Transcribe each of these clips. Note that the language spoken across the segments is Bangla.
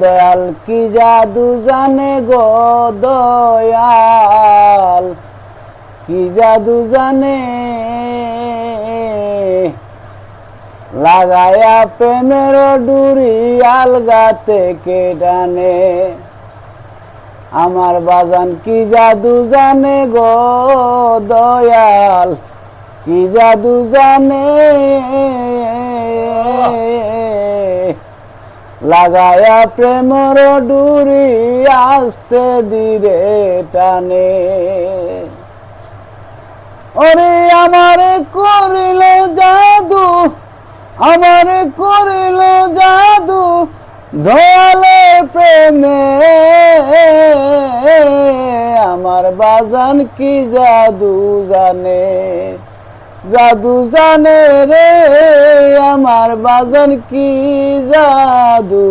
দয়াল কি জাদু জানে গো দয়াল? কি জাদু জানে? লাগায়া প্রেমের ডুরি আলগা থেকে ডানে আমার বাজান কি জাদু জানে গো দয়াল? কি জাদু জানে? লাগায়া প্রেমর ডুরি আসতে ধীরে টানে। ওরে আমার করিল জাদু, আমার করিল জাদু ধোয়ালে প্রেমে। আমার বাজান কি জাদু জানে? জাদু জানে রে আমার বাজান কি জাদু?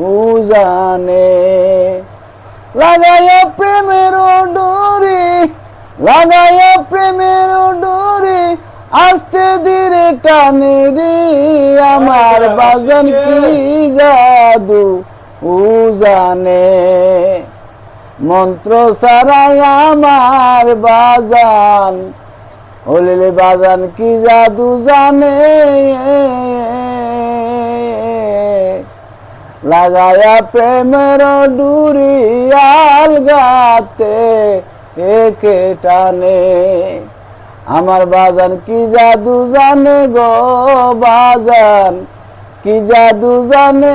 ও জানে। লাগাইয়া প্রেমের ডোরি লাগাইয়া প্রেমের ডোরি আস্তে ধীরে টানে রে আমার বাজান কি জাদু? ও জানে। মন্ত্র সারাই আমার বাজান হলিলে বাজান কি জাদু জানে? লাগায়া প্রেমের ডুরি আলগাতে একে টানে। আমার বাজান কি জাদু জানে গো বাজান? কি জাদু জানে?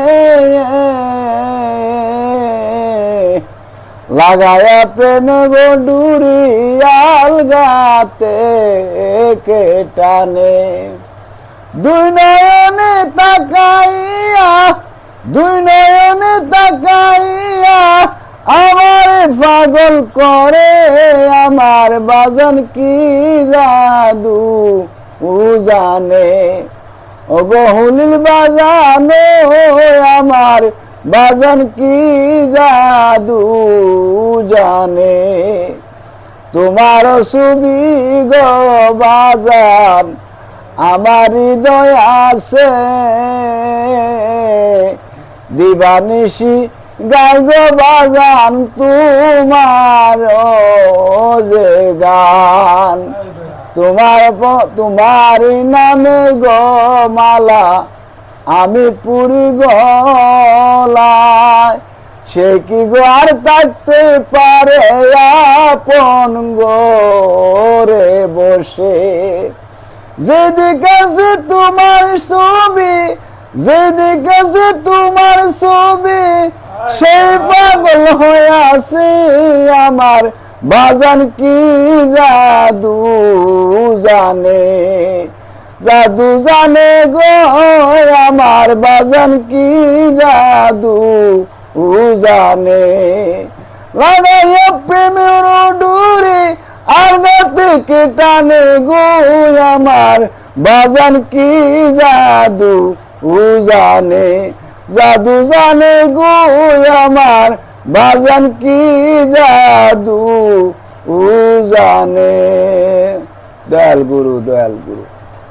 লাগায়া প্রেম গো ডুরি আলগাতে একে টানে। দুই নয়নে তাকাইয়া, দুই নয়নে তাকাইয়া আমার পাগল করে, আমার বাজান কি জাদু জানে। ও বহুলিল বাজানো, আমার বাজান কি জাদু জানে? তোমার ছবি গো বাজান, আমার হৃদয় আছে। দিবানিশি গাই গো বাজান, তোমার যে গান। তোমার তোমার নামে গো মালা, আমি পুরি গলায় সে কি গো আর থাকতে পারে? আপন গোরে বসে। যেদিকে আছে তোমার ছবি, যেদিকে আছে তোমার ছবি সেই পাগল হয়ে আছে আমার। বাজান কি জাদু জানে? জাদু জানে গো আমার। বাজান কি জাদু ও জানে লাগাইয়া প্রেমের ডুরে আলগাতে কে টানে গো আমার। বাজান কি জাদু ও জানে জাদু জানে গো আমার। বাজান কি জাদু ও জানে দয়াল গুরু দয়াল গুরু।